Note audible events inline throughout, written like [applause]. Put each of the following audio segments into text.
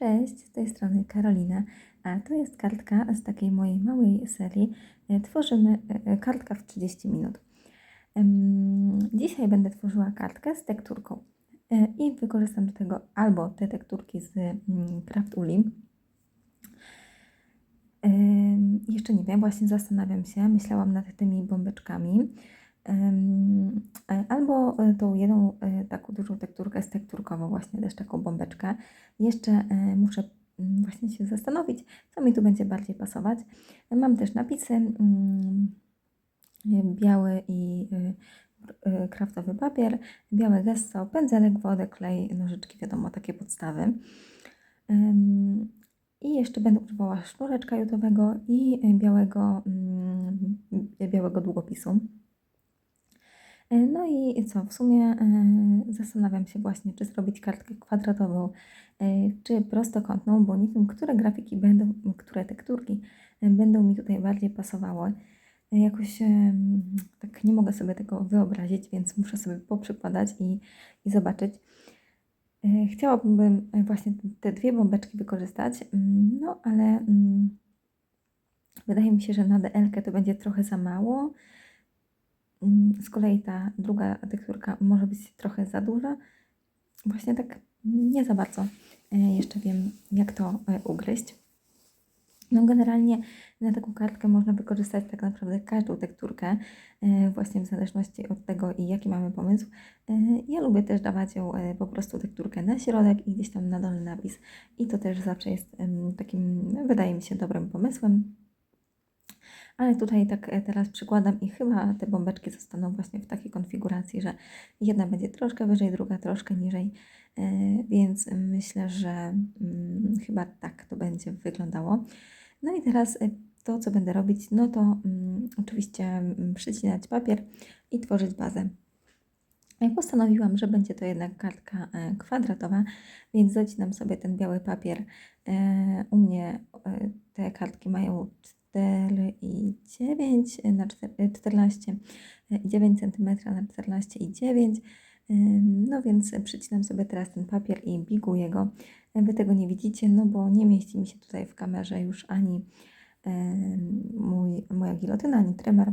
Cześć, z tej strony Karolina, a to jest kartka z takiej mojej małej serii. E, Tworzymy e, e, kartka w 30 minut. Dzisiaj będę tworzyła kartkę z tekturką i wykorzystam do tego albo te tekturki z mm, Craft Uli. Jeszcze nie wiem, właśnie zastanawiam się, myślałam nad tymi bombeczkami. E, Albo e, tą jedną e, taką dużą tekturkę z tekturkową, właśnie też taką bombeczkę. Jeszcze muszę mm, właśnie się zastanowić, co mi tu będzie bardziej pasować. Mam też napisy mm, biały i kraftowy papier, białe gesso, pędzelek, wodę, klej, nożyczki, wiadomo, takie podstawy. I jeszcze będę używała sznureczka jutowego i białego, mm, białego długopisu. Y, No i co, w sumie y, zastanawiam się właśnie, czy zrobić kartkę kwadratową, y, czy prostokątną, bo nie wiem, które grafiki będą, które tekturki będą mi tutaj bardziej pasowały. Jakoś tak nie mogę sobie tego wyobrazić, więc muszę sobie poprzykładać i, i zobaczyć. Chciałabym właśnie te dwie bombeczki wykorzystać, mm, no ale mm, wydaje mi się, że na DL to będzie trochę za mało. Mm, Z kolei ta druga tekturka może być trochę za duża. Właśnie tak nie za bardzo e, jeszcze wiem, jak to e, ugryźć. No generalnie na taką kartkę można wykorzystać tak naprawdę każdą tekturkę, e, właśnie w zależności od tego jaki mamy pomysł. Ja lubię też dawać ją po prostu tekturkę na środek i gdzieś tam na dolny napis i to też zawsze jest takim, wydaje mi się, dobrym pomysłem. Ale tutaj tak e, teraz przykładam i chyba te bombeczki zostaną właśnie w takiej konfiguracji, że jedna będzie troszkę wyżej, druga troszkę niżej, e, więc myślę, że mm, chyba tak to będzie wyglądało. No i teraz e, to, co będę robić, no to mm, oczywiście mm, przycinać papier i tworzyć bazę. Postanowiłam, że będzie to jednak kartka kwadratowa, więc zacinam sobie ten biały papier. U mnie te kartki mają 4,9 na 4, 14 i 9 cm na 14 i 9 no więc przycinam sobie teraz ten papier i biguję go. Wy tego nie widzicie, no bo nie mieści mi się tutaj w kamerze już ani mój, moja gilotyna, ani tremer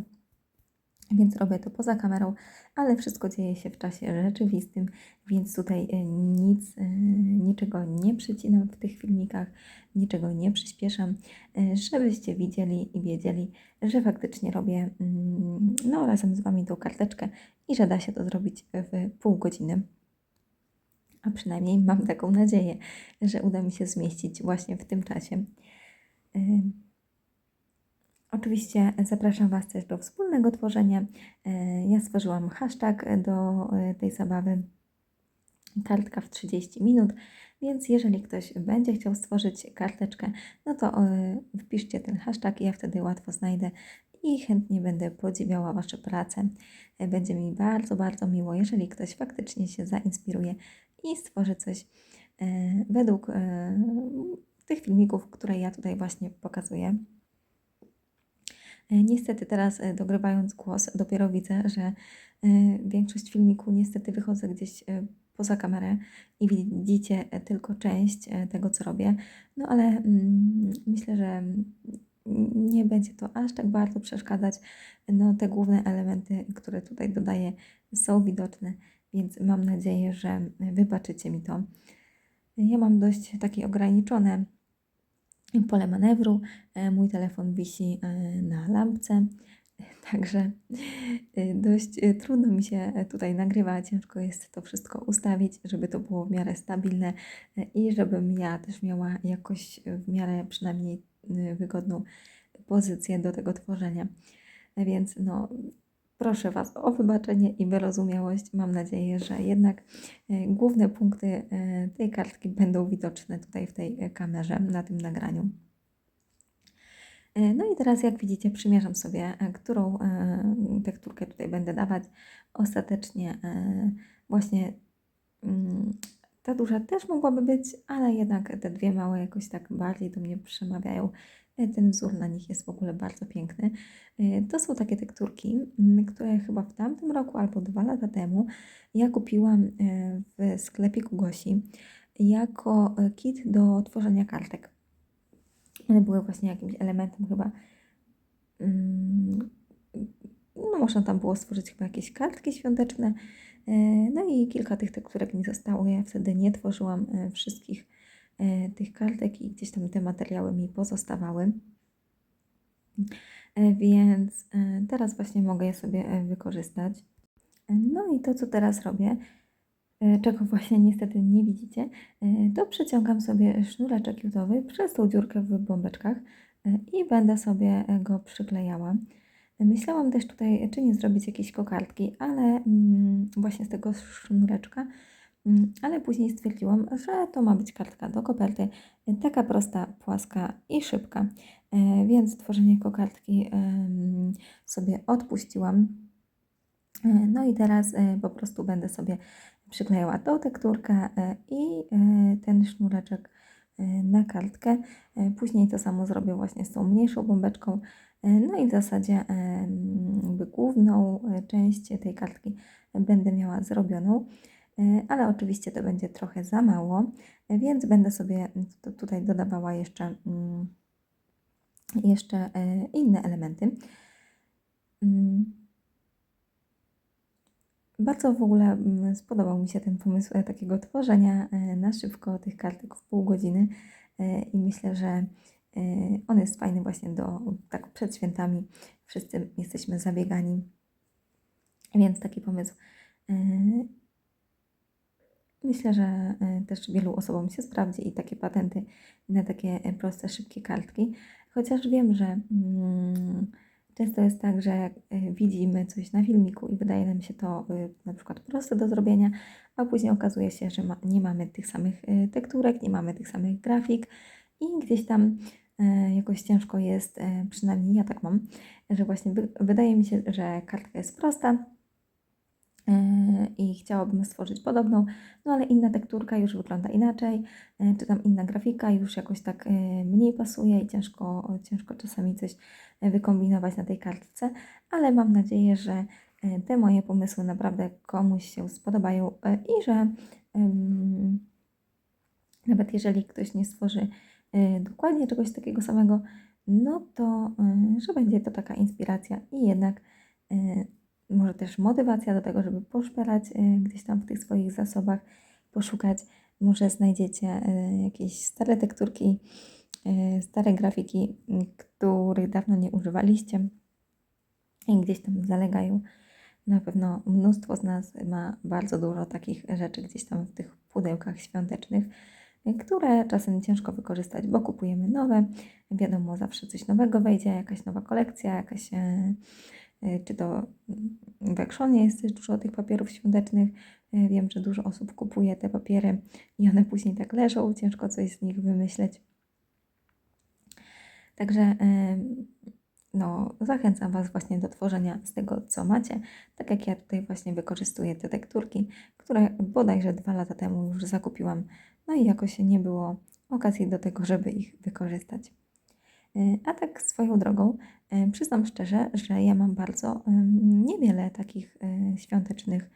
więc robię to poza kamerą, ale wszystko dzieje się w czasie rzeczywistym, więc tutaj e, nic, e, niczego nie przycinam w tych filmikach, niczego nie przyspieszam, e, żebyście widzieli i wiedzieli, że faktycznie robię mm, no, razem z Wami tą karteczkę i że da się to zrobić w pół godziny. A przynajmniej mam taką nadzieję, że uda mi się zmieścić właśnie w tym czasie. Oczywiście zapraszam Was też do wspólnego tworzenia. E, Ja stworzyłam hashtag do e, tej zabawy kartka w 30 minut, więc jeżeli ktoś będzie chciał stworzyć karteczkę, no to e, wpiszcie ten hashtag ja wtedy łatwo znajdę i chętnie będę podziwiała Wasze prace. Będzie mi bardzo, bardzo miło, jeżeli ktoś faktycznie się zainspiruje i stworzy coś według tych filmików, które ja tutaj właśnie pokazuję. E, Niestety teraz e, dogrywając głos, dopiero widzę, że e, większość filmiku niestety wychodzę gdzieś poza kamerę i widzicie tylko część tego, co robię. No ale mm, myślę, że mm, nie będzie to aż tak bardzo przeszkadzać. No te główne elementy, które tutaj dodaję są widoczne, więc mam nadzieję, że wybaczycie mi to. Ja mam dość takie ograniczone pole manewru. E, Mój telefon wisi e, na lampce, [laughs] także e, dość trudno mi się tutaj nagrywa. Ciężko jest to wszystko ustawić, żeby to było w miarę stabilne i żebym ja też miała jakoś w miarę przynajmniej wygodną pozycję do tego tworzenia. Więc no, proszę Was o wybaczenie i wyrozumiałość. Mam nadzieję, że jednak e, główne punkty e, tej kartki będą widoczne tutaj w tej e, kamerze, na tym nagraniu. No i teraz, jak widzicie, przymierzam sobie, którą tekturkę tutaj będę dawać. Ostatecznie właśnie mm, ta duża też mogłaby być, ale jednak te dwie małe jakoś tak bardziej do mnie przemawiają. E, Ten wzór na nich jest w ogóle bardzo piękny. E, To są takie tekturki, mm, które chyba w tamtym roku albo dwa lata temu ja kupiłam e, w sklepie Kugosi. jako kit do tworzenia kartek. One były właśnie jakimś elementem chyba. mm, No, można tam było stworzyć chyba jakieś kartki świąteczne. E, No i kilka tych tekturek mi zostało. Ja wtedy nie tworzyłam e, wszystkich e, tych kartek i gdzieś tam te materiały mi pozostawały. Więc teraz właśnie mogę je sobie wykorzystać. No i to, co teraz robię, czego właśnie niestety nie widzicie, to przeciągam sobie sznureczek jutowy przez tą dziurkę w bombeczkach i będę sobie go przyklejała. Myślałam też tutaj, czy nie zrobić jakiejś kokardki, ale mm, właśnie z tego sznureczka, mm, ale później stwierdziłam, że to ma być kartka do koperty, taka prosta, płaska i szybka. E, Więc tworzenie kokardki sobie odpuściłam. E, No i teraz e, po prostu będę sobie przyklejała tą tekturkę i ten sznureczek na kartkę. E, Później to samo zrobię właśnie z tą mniejszą bombeczką. E, No i w zasadzie e, mm, jakby główną e, część tej kartki będę miała zrobioną, E, ale oczywiście to będzie trochę za mało, e, więc będę sobie tu- tutaj dodawała jeszcze, mm, jeszcze e, inne elementy. Bardzo w ogóle mm, spodobał mi się ten pomysł e, takiego tworzenia e, na szybko tych kartek w pół godziny e, i myślę, że on jest fajny właśnie do tak przed świętami. Wszyscy jesteśmy zabiegani, więc taki pomysł myślę, że też wielu osobom się sprawdzi i takie patenty na takie proste, szybkie kartki. Chociaż wiem, że mm, często jest tak, że e, widzimy coś na filmiku i wydaje nam się to e, na przykład proste do zrobienia, a później okazuje się, że nie mamy tych samych e, tekturek, nie mamy tych samych grafik i gdzieś tam jakoś ciężko jest, przynajmniej ja tak mam, że właśnie wy, wydaje mi się, że kartka jest prosta, chciałabym stworzyć podobną, no ale inna tekturka już wygląda inaczej, e, czy tam inna grafika już jakoś tak e, mniej pasuje i ciężko, ciężko czasami coś e, wykombinować na tej kartce, ale mam nadzieję, że te moje pomysły naprawdę komuś się spodobają i że nawet jeżeli ktoś nie stworzy dokładnie czegoś takiego samego, no to że będzie to taka inspiracja i jednak może też motywacja do tego, żeby poszperać e, gdzieś tam w tych swoich zasobach, poszukać. Może znajdziecie e, jakieś stare tekturki, e, stare grafiki, których dawno nie używaliście i gdzieś tam zalegają. Na pewno mnóstwo z nas ma bardzo dużo takich rzeczy gdzieś tam w tych pudełkach świątecznych, które czasem ciężko wykorzystać, bo kupujemy nowe. Wiadomo, zawsze coś nowego wejdzie, jakaś nowa kolekcja, jakaś. E, e, czy to mm, w Actionie jest dużo tych papierów świątecznych. E, Wiem, że dużo osób kupuje te papiery i one później tak leżą, ciężko coś z nich wymyśleć. Także em, no, zachęcam Was właśnie do tworzenia z tego, co macie. Tak jak ja tutaj właśnie wykorzystuję te tekturki, które bodajże dwa lata temu już zakupiłam, no i jakoś nie było okazji do tego, żeby ich wykorzystać. E, A tak swoją drogą, e, przyznam szczerze, że ja mam bardzo em, niewiele takich e, świątecznych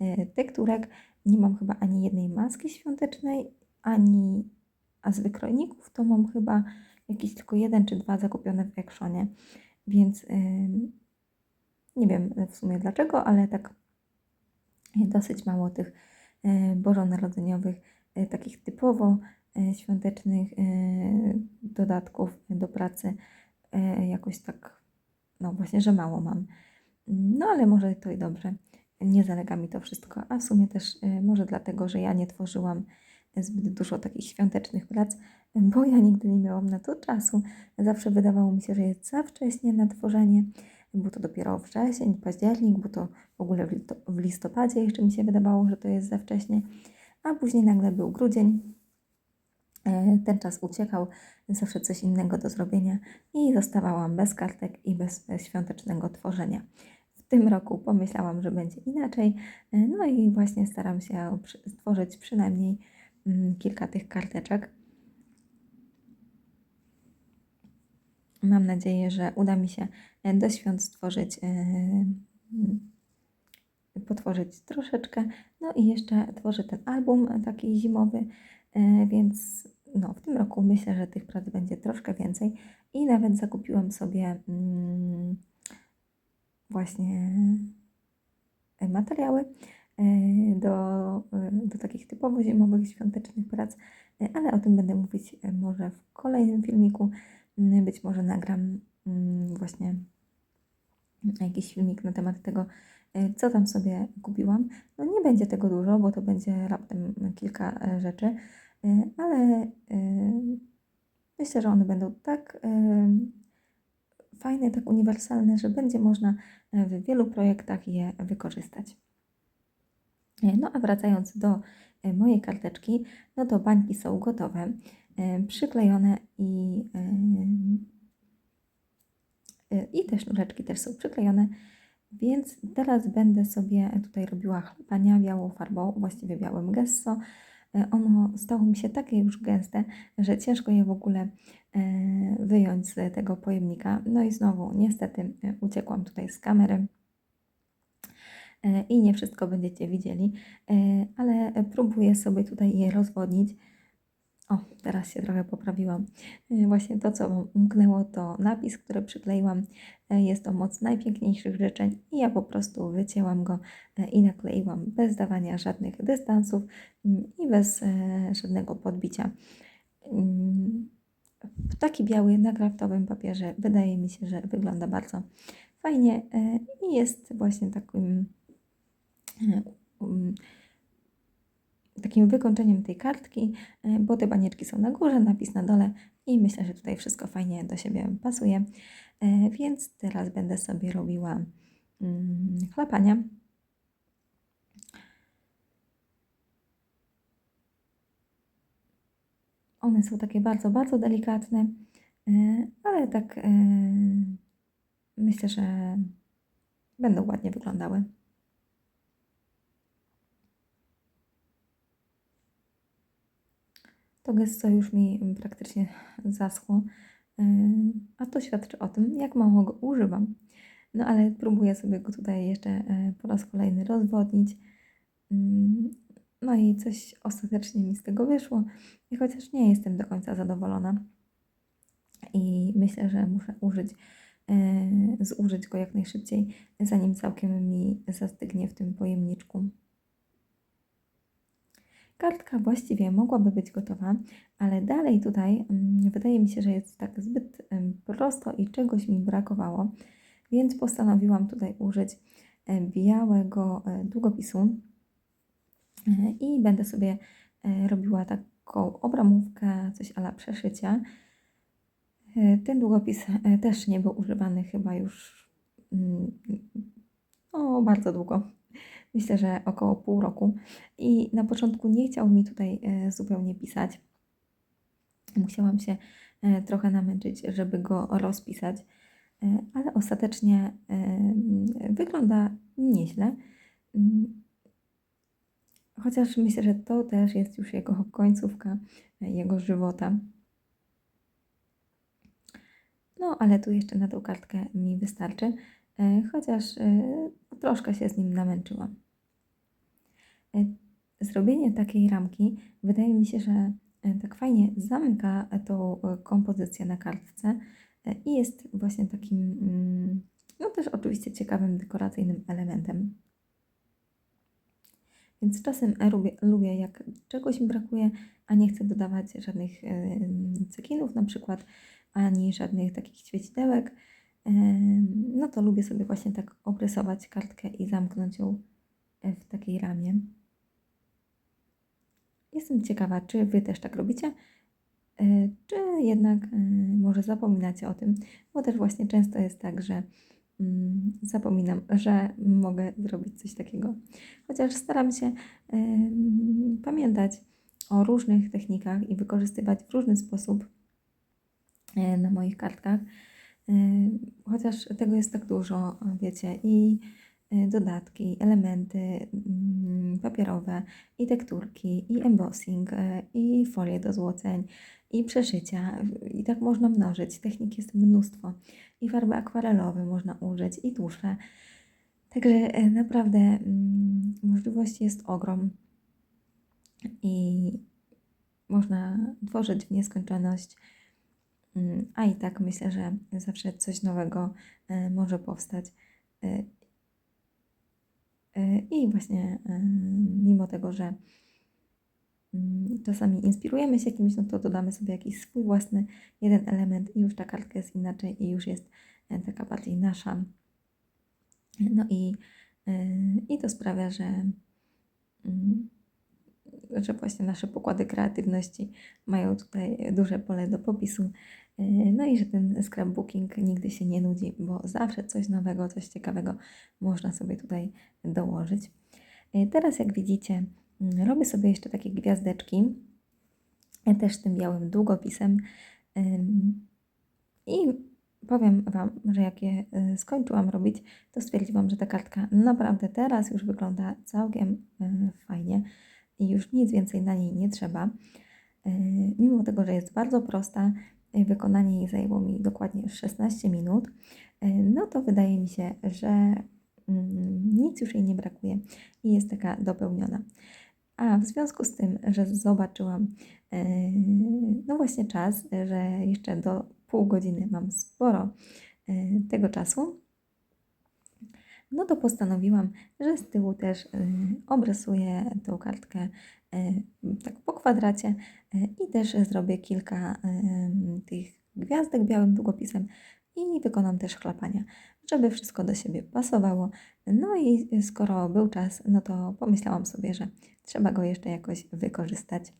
e, tekturek. Nie mam chyba ani jednej maski świątecznej, ani, a z wykrojników to mam chyba jakiś tylko jeden czy dwa zakupione w Actionie, więc nie wiem w sumie dlaczego, ale tak dosyć mało tych e, bożonarodzeniowych, e, takich typowo e, świątecznych e, dodatków do pracy. E, Jakoś tak, no właśnie, że mało mam. No ale może to i dobrze. Nie zalega mi to wszystko, a w sumie też e, może dlatego, że ja nie tworzyłam zbyt dużo takich świątecznych prac, bo ja nigdy nie miałam na to czasu. Zawsze wydawało mi się, że jest za wcześnie na tworzenie. Był to dopiero wrzesień, październik, bo to w ogóle w listopadzie jeszcze mi się wydawało, że to jest za wcześnie, a później nagle był grudzień. E, Ten czas uciekał, zawsze coś innego do zrobienia i zostawałam bez kartek i bez świątecznego tworzenia. W tym roku pomyślałam, że będzie inaczej, e, no i właśnie staram się stworzyć przynajmniej mm, kilka tych karteczek. Mam nadzieję, że uda mi się e, do świąt stworzyć, mm, potworzyć troszeczkę. No i jeszcze tworzę ten album taki zimowy, Więc no, w tym roku myślę, że tych prac będzie troszkę więcej i nawet zakupiłam sobie mm, właśnie e, materiały e, do, e, do takich typowo zimowych, świątecznych prac, ale o tym będę mówić może w kolejnym filmiku. Mm, Być może nagram mm, właśnie jakiś filmik na temat tego, co tam sobie kupiłam. No nie będzie tego dużo, bo to będzie raptem kilka rzeczy, ale e, myślę, że one będą tak e, fajne, tak uniwersalne, że będzie można e, w wielu projektach je wykorzystać. E, No a wracając do e, mojej karteczki, no to bańki są gotowe, e, przyklejone i, e, e, i te sznureczki też są przyklejone, więc teraz będę sobie tutaj robiła chlapania białą farbą, właściwie białym gesso. E, Ono stało mi się takie już gęste, że ciężko je w ogóle e, wyjąć z tego pojemnika. No i znowu niestety e, uciekłam tutaj z kamery i nie wszystko będziecie widzieli, ale próbuję sobie tutaj je rozwodnić. O, teraz się trochę poprawiłam. E, Właśnie to, co Wam umknęło, to napis, który przykleiłam. E, Jest to moc najpiękniejszych życzeń i ja po prostu wycięłam go e, i nakleiłam bez dawania żadnych dystansów i bez żadnego podbicia. Mm, Taki biały na kraftowym papierze wydaje mi się, że wygląda bardzo fajnie i jest właśnie takim takim wykończeniem tej kartki, e, bo te banieczki są na górze, napis na dole i myślę, że tutaj wszystko fajnie do siebie pasuje. E, Więc teraz będę sobie robiła mm, chlapania. One są takie bardzo, bardzo delikatne, e, ale tak myślę, że będą ładnie wyglądały. To gesto już mi praktycznie zaschło, yy, a to świadczy o tym, jak mało go używam. No ale próbuję sobie go tutaj jeszcze yy, po raz kolejny rozwodnić. Yy, No i coś ostatecznie mi z tego wyszło, i chociaż nie jestem do końca zadowolona i myślę, że muszę użyć, yy, zużyć go jak najszybciej, zanim całkiem mi zastygnie w tym pojemniczku. Kartka właściwie mogłaby być gotowa, ale dalej tutaj mm, wydaje mi się, że jest tak zbyt prosto i czegoś mi brakowało, więc postanowiłam tutaj użyć e, białego e, długopisu e, i będę sobie robiła taką obramówkę, coś ala przeszycia. Ten długopis też nie był używany chyba już mm, no, bardzo długo. Myślę, że około pół roku. I na początku nie chciał mi tutaj e, zupełnie pisać. Musiałam się e, trochę namęczyć, żeby go rozpisać, e, ale ostatecznie wygląda nieźle. Mm, Chociaż myślę, że to też jest już jego końcówka, jego żywota. No, ale tu jeszcze na tą kartkę mi wystarczy, chociaż troszkę się z nim namęczyłam. E, Zrobienie takiej ramki wydaje mi się, że e, tak fajnie zamyka tą e, kompozycję na kartce i jest właśnie takim, mm, no też oczywiście ciekawym dekoracyjnym elementem. Więc czasem lubię, lubię, jak czegoś mi brakuje, a nie chcę dodawać żadnych cekinów na przykład, ani żadnych takich świecidełek, no to lubię sobie właśnie tak obrysować kartkę i zamknąć ją w takiej ramie. Jestem ciekawa, czy Wy też tak robicie, e, czy jednak e, może zapominacie o tym, bo też właśnie często jest tak, że mm, zapominam, że mogę zrobić coś takiego. Chociaż staram się em, pamiętać o różnych technikach i wykorzystywać w różny sposób e, na moich kartkach. E, Chociaż tego jest tak dużo, wiecie, i e, dodatki, i elementy mm, papierowe, i tekturki, i embossing, e, i folie do złoceń, i przeszycia. I tak można mnożyć. Technik jest mnóstwo. I farby akwarelowe można użyć, i tusze. Także e, naprawdę mm, możliwości jest ogrom. I można tworzyć w nieskończoność, mm, a i tak myślę, że zawsze coś nowego może powstać. E, I właśnie e, mimo tego, że mm, czasami inspirujemy się kimś, no to dodamy sobie jakiś swój własny jeden element i już ta kartka jest inaczej i już jest e, taka bardziej nasza. No i, i to sprawia, że, mm, że właśnie nasze pokłady kreatywności mają tutaj duże pole do popisu. E, No i że ten scrapbooking nigdy się nie nudzi, bo zawsze coś nowego, coś ciekawego można sobie tutaj dołożyć. E, Teraz jak widzicie, mm, robię sobie jeszcze takie gwiazdeczki, e, też tym białym długopisem. I powiem Wam, że jak je y, skończyłam robić, to stwierdziłam, że ta kartka naprawdę teraz już wygląda całkiem y, fajnie i już nic więcej na niej nie trzeba. Y, Mimo tego, że jest bardzo prosta, wykonanie jej zajęło mi dokładnie 16 minut, y, no to wydaje mi się, że mm, nic już jej nie brakuje i jest taka dopełniona. A w związku z tym, że zobaczyłam, e, no właśnie czas, że jeszcze do pół godziny mam sporo e, tego czasu, no to postanowiłam, że z tyłu też e, obrysuję tą kartkę e, tak po kwadracie e, i też zrobię kilka tych gwiazdek białym długopisem i wykonam też chlapania, żeby wszystko do siebie pasowało. No i skoro był czas, no to pomyślałam sobie, że trzeba go jeszcze jakoś wykorzystać.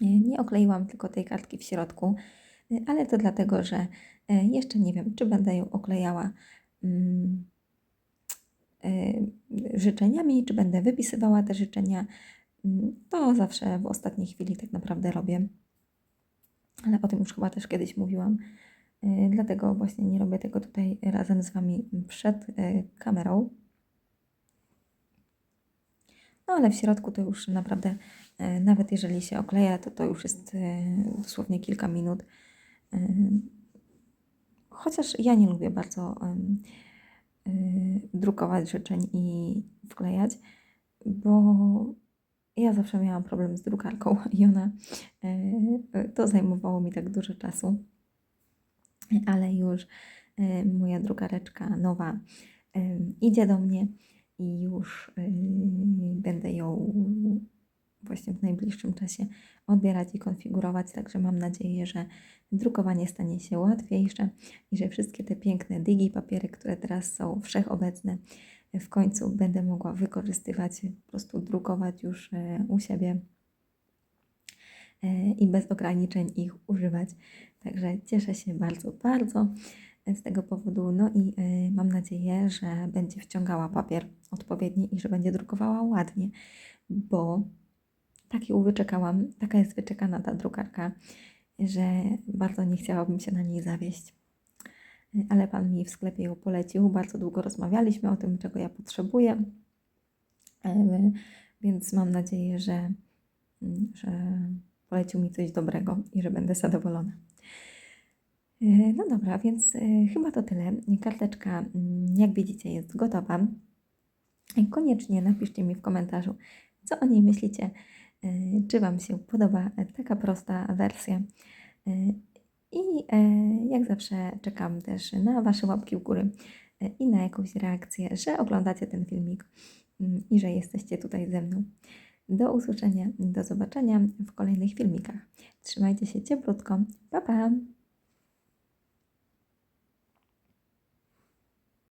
Nie okleiłam tylko tej kartki w środku, y, ale to dlatego, że jeszcze nie wiem, czy będę ją oklejała mm, y, życzeniami, czy będę wypisywała te życzenia. Mm, To zawsze w ostatniej chwili tak naprawdę robię. Ale o tym już chyba też kiedyś mówiłam. Y, Dlatego właśnie nie robię tego tutaj razem z Wami przed y, kamerą. No ale w środku to już naprawdę, nawet jeżeli się okleja, to to już jest dosłownie kilka minut. Chociaż ja nie lubię bardzo drukować życzeń i wklejać, bo ja zawsze miałam problem z drukarką i ona, e, to zajmowało mi tak dużo czasu. Ale już e, moja drukareczka nowa idzie do mnie i już będę ją właśnie w najbliższym czasie odbierać i konfigurować. Także mam nadzieję, że drukowanie stanie się łatwiejsze i że wszystkie te piękne digi papiery, które teraz są wszechobecne, w końcu będę mogła wykorzystywać, po prostu drukować już e, u siebie e, i bez ograniczeń ich używać. Także cieszę się bardzo, bardzo z tego powodu. No i mam nadzieję, że będzie wciągała papier odpowiedni i że będzie drukowała ładnie, bo tak ją wyczekałam, taka jest wyczekana ta drukarka, że bardzo nie chciałabym się na niej zawieść. Ale pan mi w sklepie ją polecił. Bardzo długo rozmawialiśmy o tym, czego ja potrzebuję. Y, Więc mam nadzieję, że, że polecił mi coś dobrego i że będę zadowolona. E, No dobra, więc e, chyba to tyle. Karteczka, mm, jak widzicie, jest gotowa. E, Koniecznie napiszcie mi w komentarzu, co o niej myślicie. E, Czy Wam się podoba e, taka prosta wersja. E, I jak zawsze czekam też na Wasze łapki w górę i na jakąś reakcję, że oglądacie ten filmik mm, i że jesteście tutaj ze mną. Do usłyszenia, do zobaczenia w kolejnych filmikach. Trzymajcie się cieplutko. Pa, pa!